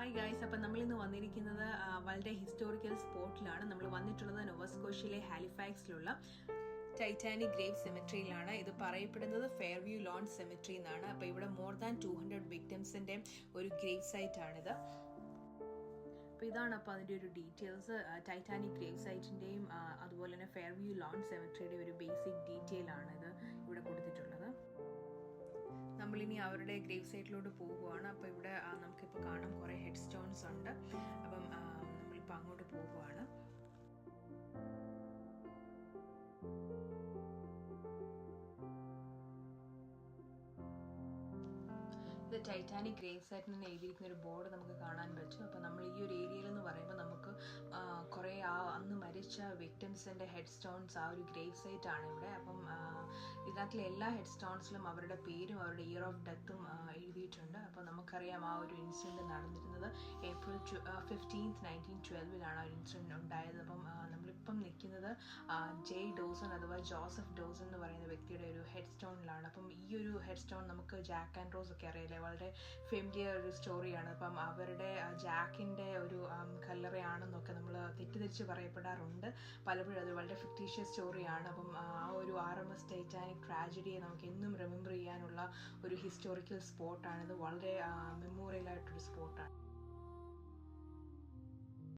Hi guys അപ്പം നമ്മൾ ഇന്ന് വന്നിരിക്കുന്നത് വളരെ ഹിസ്റ്റോറിക്കൽ സ്പോട്ടിലാണ് നമ്മൾ വന്നിട്ടുള്ളത് നോവസ്കോഷ്യയിലെ ഹാലിഫാക്സിലുള്ള ടൈറ്റാനിക് ഗ്രേവ് സെമിട്രിയിലാണ് ഇത് പറയപ്പെടുന്നത് ഫെയർവ്യൂ ലോൺ സെമിട്രി എന്നാണ്. അപ്പോൾ ഇവിടെ മോർ ദാൻ ടു ഹൺഡ്രഡ് വിക്ടിംസിന്റെ ഒരു ഗ്രേവ് സൈറ്റ് ആണിത് അപ്പോൾ ഇതാണ് അപ്പോൾ അതിന്റെ ഒരു ഡീറ്റെയിൽസ് ടൈറ്റാനിക് ഗ്രേവ് സൈറ്റിന്റെയും അതുപോലെ തന്നെ ഫെയർവ്യൂ ലോൺ സെമിട്രിയുടെ ഒരു ബേസിക് ഡീറ്റെയിൽ ആണ് ഇത് ഇവിടെ കൊടുത്തിട്ടുള്ളത്. നമ്മളിനി അവരുടെ ഗ്രേവ് സൈറ്റിലോട്ട് പോവുകയാണ് അപ്പോൾ സ്റ്റോൺസ് ഉണ്ട് അപ്പം നമ്മളിപ്പോൾ അങ്ങോട്ട് പോവുകയാണ് ഇത് ടൈറ്റാനിക് സൈറ്റിൽ നിന്ന് എഴുതിയിരിക്കുന്ന ഒരു ബോർഡ് നമുക്ക് കാണാൻ പറ്റും. അപ്പോൾ നമ്മൾ ഈ ഒരു ഏരിയയിൽ എന്ന് പറയുമ്പോൾ നമുക്ക് കുറേ ആ അന്ന് മരിച്ച വിക്ടിംസിന്റെ ഹെഡ് സ്റ്റോൺസ് ആ ഒരു ഗ്രേവ് സൈറ്റ് ആണ് ഇവിടെ. അപ്പം ഇതിനകത്തിലെ എല്ലാ ഹെഡ് സ്റ്റോൺസിലും അവരുടെ പേരും അവരുടെ ഇയർ ഓഫ് ഡെത്തും എഴുതിയിട്ടുണ്ട്. നമുക്കറിയാം ആ ഒരു ഇൻസിഡന്റ് നടന്നിരുന്നത് ഏപ്രിൽ ഫിഫ്റ്റീൻത്ത് നയന്റീൻ ട്വൽവിലാണ് ആ ഒരു ഇൻസിഡന്റ് ഉണ്ടായത്. അപ്പം നമ്മളിപ്പം നിൽക്കുന്നത് ജെ ഡോസൺ അഥവാ ജോസഫ് ഡോസൺ എന്ന് പറയുന്ന വ്യക്തിയുടെ ഒരു ഹെഡ് സ്റ്റോണിലാണ് അപ്പം ഈ ഒരു ഹെഡ് സ്റ്റോൺ നമുക്ക് ജാക്ക് ആൻഡ് റോസ് ഒക്കെ അറിയില്ലേ വളരെ ഫെമിലിയർ ഒരു സ്റ്റോറിയാണ് അപ്പം അവരുടെ ജാക്കിന്റെ ഒരു കല്ലറയാണെന്നൊക്കെ നമ്മൾ തെറ്റിദ്ധരിച്ച് പറയപ്പെടാറുണ്ട്. പലപ്പോഴും അത് വളരെ ഫിക്ടീഷ്യസ് സ്റ്റോറിയാണ് അപ്പം ആ ഒരു ആർ എം എസ് ടൈറ്റാനിക് ട്രാജഡിയെ നമുക്ക് എന്നും റിമെമ്പർ ചെയ്യാനുള്ള ഒരു ഹിസ്റ്റോറിക്കൽ സ്പോട്ടാണിത് വളരെ മെമ്മോറിയൽ ആയിട്ടൊരു സ്പോട്ടാണ്